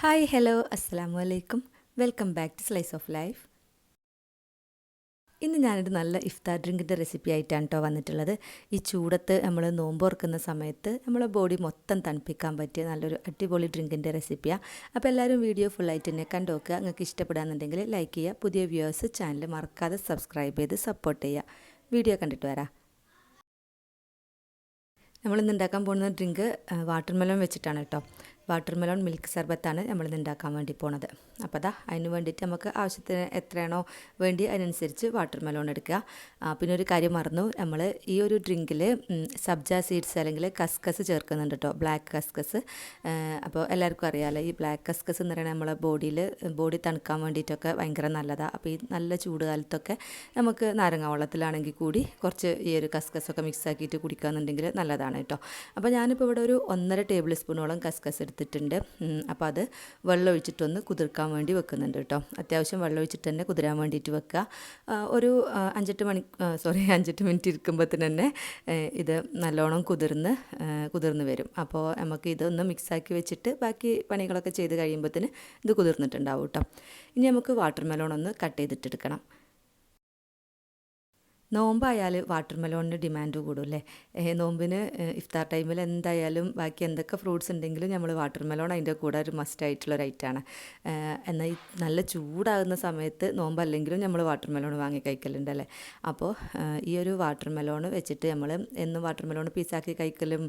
Hi hello അസ്സാം വലൈക്കും welcome back to slice of life ഇന്ന് ഞാനൊരു നല്ല ഇഫ്താർ ഡ്രിങ്കിന്റെ റെസിപ്പി ആയിട്ടാണ് കേട്ടോ വന്നിട്ടുള്ളത്. ഈ ചൂടത്ത് നമ്മൾ നോമ്പ് ഓർക്കുന്ന സമയത്ത് നമ്മളെ ബോഡി മൊത്തം തണുപ്പിക്കാൻ പറ്റിയ നല്ലൊരു അടിപൊളി ഡ്രിങ്കിന്റെ റെസിപ്പിയാണ് അപ്പോൾ എല്ലാവരും വീഡിയോ ഫുള്ളായിട്ട് തന്നെ കണ്ടു നോക്കുക. നിങ്ങൾക്ക് ഇഷ്ടപ്പെടാന്നുണ്ടെങ്കിൽ ലൈക്ക് ചെയ്യുക. പുതിയ വ്യൂവേഴ്സ് ചാനൽ മറക്കാതെ സബ്സ്ക്രൈബ് ചെയ്ത് സപ്പോർട്ട് ചെയ്യുക. വീഡിയോ കണ്ടിട്ട് വരാം. നമ്മളിന്ന് ഉണ്ടാക്കാൻ പോകുന്ന ഡ്രിങ്ക് വാട്ടർ മെലൺ വെച്ചിട്ടാണ് കേട്ടോ വാട്ടർ മെലോൺ മിൽക്ക് സർബത്താണ് നമ്മളിന്ന് ഉണ്ടാക്കാൻ വേണ്ടി പോണത്. അപ്പോൾ അതാ അതിന് വേണ്ടിയിട്ട് നമുക്ക് ആവശ്യത്തിന് എത്രയാണോ വേണ്ടി അതിനനുസരിച്ച് വാട്ടർ മെലോൺ എടുക്കുക പിന്നെ ഒരു കാര്യം മറന്നു. നമ്മൾ ഈ ഒരു ഡ്രിങ്കിൽ സബ്ജ സീഡ്സ് അല്ലെങ്കിൽ കസ്കസ് ചേർക്കുന്നുണ്ട് കേട്ടോ ബ്ലാക്ക് കസ്കസ്. അപ്പോൾ എല്ലാവർക്കും അറിയാമല്ലോ ഈ ബ്ലാക്ക് കസ്കസ് എന്ന് പറയുന്നത് നമ്മളെ ബോഡിയിൽ ബോഡി തണുക്കാൻ വേണ്ടിയിട്ടൊക്കെ ഭയങ്കര നല്ലതാണ് അപ്പോൾ ഈ നല്ല ചൂട് കാലത്തൊക്കെ നമുക്ക് നാരങ്ങ വെള്ളത്തിലാണെങ്കിൽ കൂടി കുറച്ച് ഈ ഒരു കസ്കസൊക്കെ മിക്സ് ആക്കിയിട്ട് കുടിക്കുകയെന്നുണ്ടെങ്കിൽ നല്ലതാണ് കേട്ടോ അപ്പോൾ ഞാനിപ്പോൾ ഇവിടെ ഒരു ഒന്നര ടേബിൾ സ്പൂണോളം കസ്കസ് എടുത്ത് എടുത്തിട്ടുണ്ട്. അപ്പോൾ അത് വെള്ളം ഒഴിച്ചിട്ടൊന്ന് കുതിർക്കാൻ വേണ്ടി വെക്കുന്നുണ്ട് കേട്ടോ. അത്യാവശ്യം വെള്ളം ഒഴിച്ചിട്ട് തന്നെ കുതിരാൻ വേണ്ടിയിട്ട് വെക്കുക. ഒരു അഞ്ചെട്ട് മണി സോറി അഞ്ചെട്ട് മിനിറ്റ് ഇരിക്കുമ്പോൾ തന്നെ ഇത് നല്ലോണം കുതിർന്ന് കുതിർന്ന് വരും. അപ്പോൾ നമുക്ക് ഇതൊന്ന് മിക്സാക്കി വെച്ചിട്ട് ബാക്കി പണികളൊക്കെ ചെയ്ത് കഴിയുമ്പോഴത്തേന് ഇത് കുതിർന്നിട്ടുണ്ടാവും കേട്ടോ. ഇനി നമുക്ക് വാട്ടർ മെലോൺ ഒന്ന് കട്ട് ചെയ്തിട്ടെടുക്കണം നോമ്പായാൽ വാട്ടർ മെലോണിന് ഡിമാൻഡ് കൂടും അല്ലേ? നോമ്പിന് ഇഫ്താർ ടൈമിൽ എന്തായാലും ബാക്കി എന്തൊക്കെ ഫ്രൂട്ട്സ് ഉണ്ടെങ്കിലും നമ്മൾ വാട്ടർ മെലോൺ അതിന്റെ കൂടെ ഒരു മസ്റ്റ് ആയിട്ടുള്ള ഒരു ഐറ്റമാണ് എന്നാൽ നല്ല ചൂടാകുന്ന സമയത്ത് നോമ്പല്ലെങ്കിലും നമ്മൾ വാട്ടർ മെലോൺ വാങ്ങി കഴിക്കലുണ്ട് അല്ലേ? അപ്പോൾ ഈ ഒരു വാട്ടർ മെലോൺ വെച്ചിട്ട് നമ്മൾ എന്നും വാട്ടർ മെലോൺ പീസാക്കി കഴിക്കലും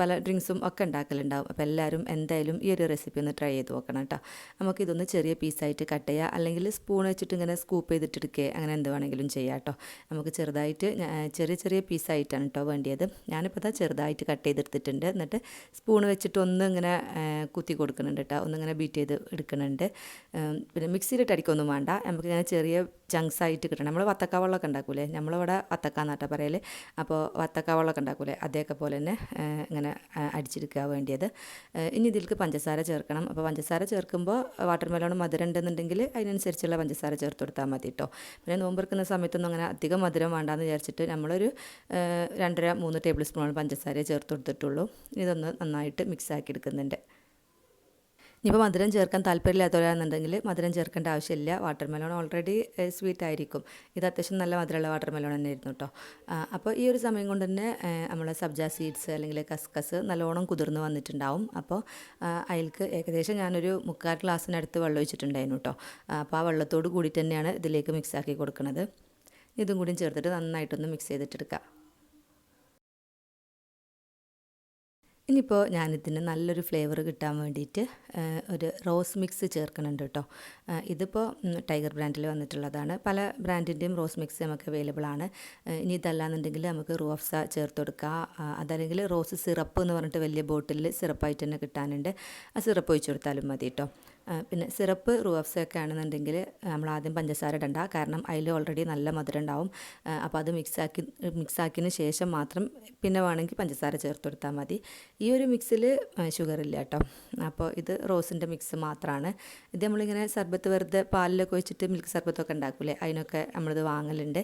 പല ഡ്രിങ്ക്സും ഒക്കെ ഉണ്ടാക്കലുണ്ടാവും. അപ്പോൾ എല്ലാവരും എന്തായാലും ഈ ഒരു റെസിപ്പി ഒന്ന് ട്രൈ ചെയ്ത് നോക്കണം കേട്ടോ. നമുക്കിതൊന്ന് ചെറിയ പീസായിട്ട് കട്ട് ചെയ്യുക അല്ലെങ്കിൽ സ്പൂൺ വെച്ചിട്ട് ഇങ്ങനെ സ്കൂപ്പ് ചെയ്തിട്ടെടുക്കുക അങ്ങനെ എന്ത് വേണമെങ്കിലും ചെയ്യാം കേട്ടോ. നമുക്ക് ചെറുതായിട്ട് ചെറിയ ചെറിയ പീസായിട്ടാണ് കേട്ടോ വേണ്ടിയത്. ഞാനിപ്പോൾ അതാ ചെറുതായിട്ട് കട്ട് ചെയ്തെടുത്തിട്ടുണ്ട്. എന്നിട്ട് സ്പൂൺ വെച്ചിട്ട് ഒന്ന് ഇങ്ങനെ കുത്തി കൊടുക്കുന്നുണ്ട് കേട്ടോ ഒന്നിങ്ങനെ ബീറ്റ് ചെയ്ത് എടുക്കുന്നുണ്ട്. പിന്നെ മിക്സിയിലിട്ട് അടിക്കൊന്നും വേണ്ട. നമുക്ക് നമുക്കിങ്ങനെ ചെറിയ ചങ്ക്സ് ആയിട്ട് കിട്ടണം. നമ്മൾ വത്തക്ക വെള്ളമൊക്കെ ഉണ്ടാക്കൂലേ? നമ്മളിവിടെ വത്തക്ക എന്നാട്ടാ പറയൽ അപ്പോൾ വത്തക്ക വെള്ളമൊക്കെ ഉണ്ടാക്കൂലേ? അതേക്കെ പോലെ തന്നെ ഇങ്ങനെ അടിച്ചെടുക്കുക വേണ്ടിയത്. ഇനി ഇതിലേക്ക് പഞ്ചസാര ചേർക്കണം. അപ്പോൾ പഞ്ചസാര ചേർക്കുമ്പോൾ വാട്ടർ മെലോൺ മധുരം ഉണ്ടെന്നുണ്ടെങ്കിൽ അതിനനുസരിച്ചുള്ള പഞ്ചസാര ചേർത്ത് കൊടുത്താൽ മതി കേട്ടോ പിന്നെ നോമ്പെടുക്കുന്ന സമയത്തൊന്നും അങ്ങനെ അധികം മധുരം വേണ്ടാന്ന് വിചാരിച്ചിട്ട് നമ്മളൊരു രണ്ടര മൂന്ന് ടേബിൾ സ്പൂൺ പഞ്ചസാര ചേർത്ത് കൊടുത്തിട്ടുള്ളൂ. ഇതൊന്ന് നന്നായിട്ട് മിക്സ് ആക്കി എടുക്കുന്നുണ്ട്. ഇനിയിപ്പോൾ മധുരം ചേർക്കാൻ താല്പര്യമില്ലാത്തവരാണെന്നുണ്ടെങ്കിൽ മധുരം ചേർക്കേണ്ട ആവശ്യമില്ല. വാട്ടർ മെലോൺ ഓൾറെഡി സ്വീറ്റ് ആയിരിക്കും. ഇത് അത്യാവശ്യം നല്ല മധുരമുള്ള വാട്ടർ മെലോൺ തന്നെ ആയിരുന്നു കേട്ടോ അപ്പോൾ ഈ ഒരു സമയം കൊണ്ട് തന്നെ നമ്മളെ സബ്ജ സീഡ്സ് അല്ലെങ്കിൽ കസ്കസ് നല്ലോണം കുതിർന്ന് വന്നിട്ടുണ്ടാവും. അപ്പോൾ അതിൽക്ക് ഏകദേശം ഞാനൊരു മുക്കാൽ ഗ്ലാസ്സിനടുത്ത് വെള്ളം ഒഴിച്ചിട്ടുണ്ടായിരുന്നു കേട്ടോ. അപ്പോൾ ആ വെള്ളത്തോട് കൂടി തന്നെയാണ് ഇതിലേക്ക് മിക്സാക്കി കൊടുക്കുന്നത് ഇതും കൂടി ചേർത്തിട്ട് നന്നായിട്ടൊന്ന് മിക്സ് ചെയ്തിട്ടെടുക്കുക ഇനിയിപ്പോൾ ഞാനിതിന് നല്ലൊരു ഫ്ലേവർ കിട്ടാൻ വേണ്ടിയിട്ട് ഒരു റോസ് മിക്സ് ചേർക്കുന്നുണ്ട് കേട്ടോ. ഇതിപ്പോൾ ടൈഗർ ബ്രാൻഡിൽ വന്നിട്ടുള്ളതാണ്. പല ബ്രാൻഡിന്റെയും റോസ് മിക്സ് നമുക്ക് അവൈലബിൾ ആണ്. ഇനി ഇതല്ലാന്നുണ്ടെങ്കിൽ നമുക്ക് റോഫ്സ ചേർത്ത് കൊടുക്കുക അതല്ലെങ്കിൽ റോസ് സിറപ്പ് എന്ന് പറഞ്ഞിട്ട് വലിയ ബോട്ടിലിൽ സിറപ്പായിട്ട് തന്നെ കിട്ടാനുണ്ട്. ആ സിറപ്പ് ഒഴിച്ചു കൊടുത്താലും മതി കേട്ടോ. പിന്നെ സിറപ്പ് റൂഫ്സൊക്കെ ആണെന്നുണ്ടെങ്കിൽ നമ്മൾ ആദ്യം പഞ്ചസാര ഇടണ്ട. കാരണം അതിൽ ഓൾറെഡി നല്ല മധുരം ഉണ്ടാവും. അപ്പോൾ അത് മിക്സാക്കി മിക്സാക്കിയതിന് ശേഷം മാത്രം പിന്നെ വേണമെങ്കിൽ പഞ്ചസാര ചേർത്ത് കൊടുത്താൽ മതി. ഈ ഒരു മിക്സിൽ ഷുഗർ ഇല്ല കേട്ടോ. അപ്പോൾ ഇത് റോസിന്റെ മിക്സ് മാത്രമാണ്. ഇത് നമ്മളിങ്ങനെ സർബത്ത് വെറുതെ പാലിലൊക്കെ ഒഴിച്ചിട്ട് മിൽക്ക് സർബത്തൊക്കെ ഉണ്ടാക്കൂലേ? അതിനൊക്കെ നമ്മളിത് വാങ്ങലുണ്ട്.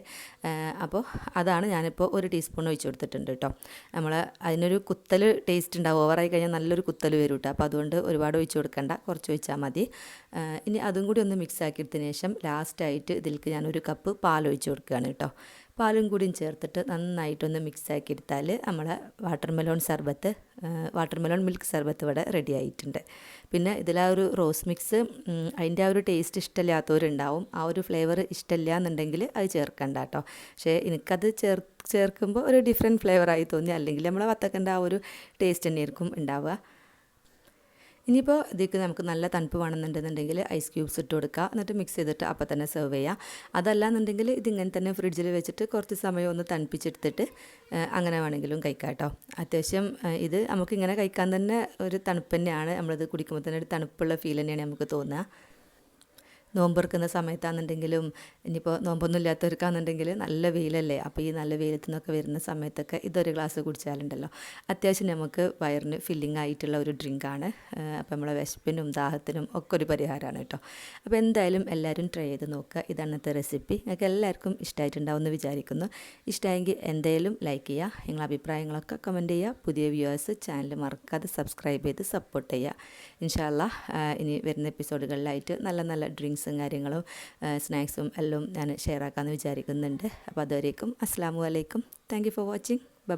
അപ്പോൾ അതാണ് ഞാനിപ്പോൾ ഒരു ടീസ്പൂൺ ഒഴിച്ച് കൊടുത്തിട്ടുണ്ട് കേട്ടോ. നമ്മൾ അതിനൊരു കുത്തൽ ടേസ്റ്റ് ഉണ്ടാവും. ഓവറായി കഴിഞ്ഞാൽ നല്ലൊരു കുത്തൽ വരും കേട്ടോ. അപ്പോൾ അതുകൊണ്ട് ഒരുപാട് ഒഴിച്ച് കൊടുക്കണ്ട. കുറച്ച് ഒഴിച്ചാൽ മതി. മതി. ഇനി അതും കൂടി ഒന്ന് മിക്സ് ആക്കിയതിന് ശേഷം ലാസ്റ്റായിട്ട് ഇതിലേക്ക് ഞാനൊരു കപ്പ് പാൽ ഒഴിച്ച് കൊടുക്കുകയാണ് കേട്ടോ. പാലും കൂടിയും ചേർത്തിട്ട് നന്നായിട്ടൊന്ന് മിക്സ് ആക്കിയെടുത്താൽ നമ്മളെ വാട്ടർ മെലോൺ സർബത്ത് വാട്ടർ മെലോൺ മിൽക്ക് സർബത്ത് ഇവിടെ റെഡി ആയിട്ടുണ്ട്. പിന്നെ ഇതിലാ ഒരു റോസ് മിക്സ് അതിന്റെ ആ ഒരു ടേസ്റ്റ് ഇഷ്ടമില്ലാത്തവരുണ്ടാവും. ആ ഒരു ഫ്ലേവർ ഇഷ്ടമില്ല എന്നുണ്ടെങ്കിൽ അത് ചേർക്കണ്ട കേട്ടോ. പക്ഷേ എനിക്കത് ചേർ ചേർക്കുമ്പോൾ ഒരു ഡിഫറെന്റ് ഫ്ലേവറായി തോന്നി. അല്ലെങ്കിൽ നമ്മളെ വത്തക്കന്റെ ആ ഒരു ടേസ്റ്റ് തന്നെയായിരിക്കും ഉണ്ടാവുക. ഇനിയിപ്പോൾ ഇതിലേക്ക് നമുക്ക് നല്ല തണുപ്പ് വേണമെന്നുണ്ടെന്നുണ്ടെങ്കിൽ ഐസ് ക്യൂബ്സ് ഇട്ട് കൊടുക്കുക. എന്നിട്ട് മിക്സ് ചെയ്തിട്ട് അപ്പോൾ തന്നെ സെർവ് ചെയ്യുക അതല്ല എന്നുണ്ടെങ്കിൽ ഇതിങ്ങനെ തന്നെ ഫ്രിഡ്ജിൽ വെച്ചിട്ട് കുറച്ച് സമയം ഒന്ന് തണുപ്പിച്ചെടുത്തിട്ട് അങ്ങനെ വേണമെങ്കിലും കഴിക്കാം കേട്ടോ. അത്യാവശ്യം ഇത് നമുക്കിങ്ങനെ കഴിക്കാൻ തന്നെ ഒരു തണുപ്പ് തന്നെയാണ്. നമ്മളിത് കുടിക്കുമ്പോൾ തന്നെ ഒരു തണുപ്പുള്ള ഫീൽ തന്നെയാണ് നമുക്ക് തോന്നുക. നോമ്പെറുക്കുന്ന സമയത്താണെന്നുണ്ടെങ്കിലും ഇനിയിപ്പോൾ നോമ്പൊന്നും ഇല്ലാത്തവർക്കാണെന്നുണ്ടെങ്കിൽ നല്ല വെയിലല്ലേ? അപ്പോൾ ഈ നല്ല വെയിലത്തു നിന്നൊക്കെ വരുന്ന സമയത്തൊക്കെ ഇതൊരു ഗ്ലാസ് കുടിച്ചാലുണ്ടല്ലോ. അത്യാവശ്യം നമുക്ക് വയറിന് ഫില്ലിംഗ് ആയിട്ടുള്ള ഒരു ഡ്രിങ്കാണ് അപ്പോൾ നമ്മളെ വിശപ്പിനും ദാഹത്തിനും ഒക്കെ ഒരു പരിഹാരമാണ് കേട്ടോ. അപ്പോൾ എന്തായാലും എല്ലാവരും ട്രൈ ചെയ്ത് നോക്കുക. ഇതാണ് ഇന്നത്തെ റെസിപ്പി നിങ്ങൾക്ക് എല്ലാവർക്കും ഇഷ്ടമായിട്ടുണ്ടാവും എന്ന് വിചാരിക്കുന്നു. ഇഷ്ടമായെങ്കിൽ എന്തായാലും ലൈക്ക് ചെയ്യുക. നിങ്ങളെ അഭിപ്രായങ്ങളൊക്കെ കമന്റ് ചെയ്യുക. പുതിയ വ്യൂവേഴ്സ് ചാനൽ മറക്കാതെ സബ്സ്ക്രൈബ് ചെയ്ത് സപ്പോർട്ട് ചെയ്യുക. ഇൻഷാല്ല ഇനി വരുന്ന എപ്പിസോഡുകളിലായിട്ട് നല്ല നല്ല ഡ്രിങ്ക്സും കാര്യങ്ങളും സ്നാക്സും എല്ലാം ഞാൻ ഷെയർ ആക്കാമെന്ന് വിചാരിക്കുന്നുണ്ട്. അപ്പോൾ അതുവരേക്കും അസ്സാം വലൈക്കും താങ്ക് ഫോർ വാച്ചിങ് ബൈ